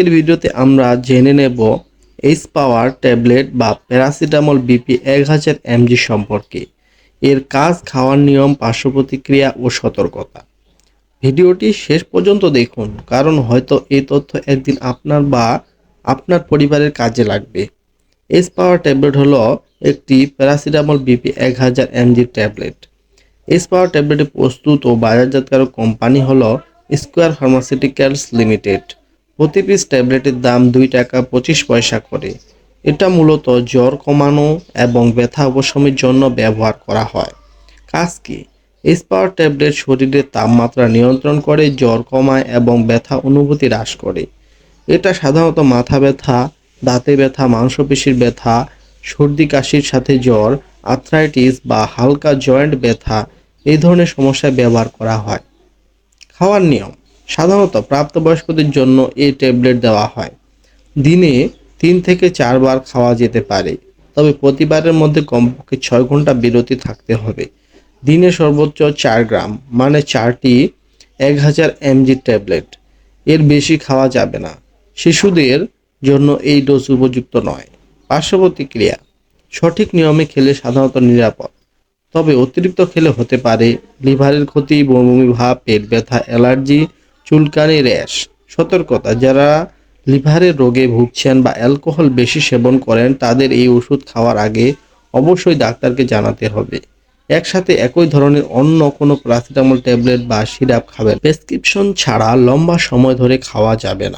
আজকের ভিডিওতে আমরা জেনে নেব এইচ পাওয়ার ট্যাবলেট বা প্যারাসিটামল বিপি এক হাজার এমজি সম্পর্কে। এর কাজ, খাওয়ার নিয়ম, পার্শ্ব প্রতিক্রিয়া ও সতর্কতা। ভিডিওটি শেষ পর্যন্ত দেখুন, কারণ হয়তো এই তথ্য একদিন আপনার বা আপনার পরিবারের কাজে লাগবে। এস পাওয়ার ট্যাবলেট হলো একটি প্যারাসিটামল বিপি এক হাজার এমজি ট্যাবলেট এস পাওয়ার ট্যাবলেটে প্রস্তুত ও বাজারজাতকারক কোম্পানি হলো স্কোয়ার ফার্মাসিউটিক্যালস লিমিটেড প্রতি পিস ট্যাবলেটের দাম দুই টাকা পঁচিশ পয়সা করে। এটা মূলত জ্বর কমানো এবং ব্যথা উপশমের জন্য ব্যবহার করা হয়। কাজ কি? এস পাওয়ার ট্যাবলেট শরীরের তাপমাত্রা নিয়ন্ত্রণ করে, জ্বর কমায় এবং ব্যথা অনুভূতি হ্রাস করে। এটা সাধারণত মাথা ব্যথা, দাঁতে ব্যথা, মাংসপেশির ব্যথা, সর্দি, কাশির সাথে জ্বর আর্থ্রাইটিস বা হালকা জয়েন্ট ব্যথা এই ধরনের সমস্যায় ব্যবহার করা হয়। খাওয়ার নিয়ম। সাধারণত প্রাপ্তবয়স্কদের জন্য এই ট্যাবলেট দেওয়া হয়। দিনে তিন থেকে চারবার খাওয়া যেতে পারে, তবে প্রতিবারের মধ্যে কমপক্ষে ছয় ঘণ্টা বিরতি থাকতে হবে। দিনে সর্বোচ্চ চার গ্রাম মানে চারটি এক হাজার এমজি ট্যাবলেট। এর বেশি খাওয়া যাবে না। শিশুদের জন্য এই ডোজ উপযুক্ত নয়। পার্শ্ব প্রতিক্রিয়া। সঠিক নিয়মে খেলে সাধারণত নিরাপদ, তবে অতিরিক্ত খেলে হতে পারে। লিভারের ক্ষতি, বমি ভাব পেট ব্যথা, অ্যালার্জি চুলকানি র্যাশ। সতর্কতা, যারা লিভারের রোগে ভুগছেন বা অ্যালকোহল বেশি সেবন করেন, তাদের এই ওষুধ খাওয়ার আগে অবশ্যই ডাক্তারকে জানাতে হবে। একসাথে একই ধরনের অন্য কোনো প্যারাসিটামল ট্যাবলেট বা সিরাপ খাবেন। প্রেসক্রিপশন ছাড়া লম্বা সময় ধরে খাওয়া যাবে না।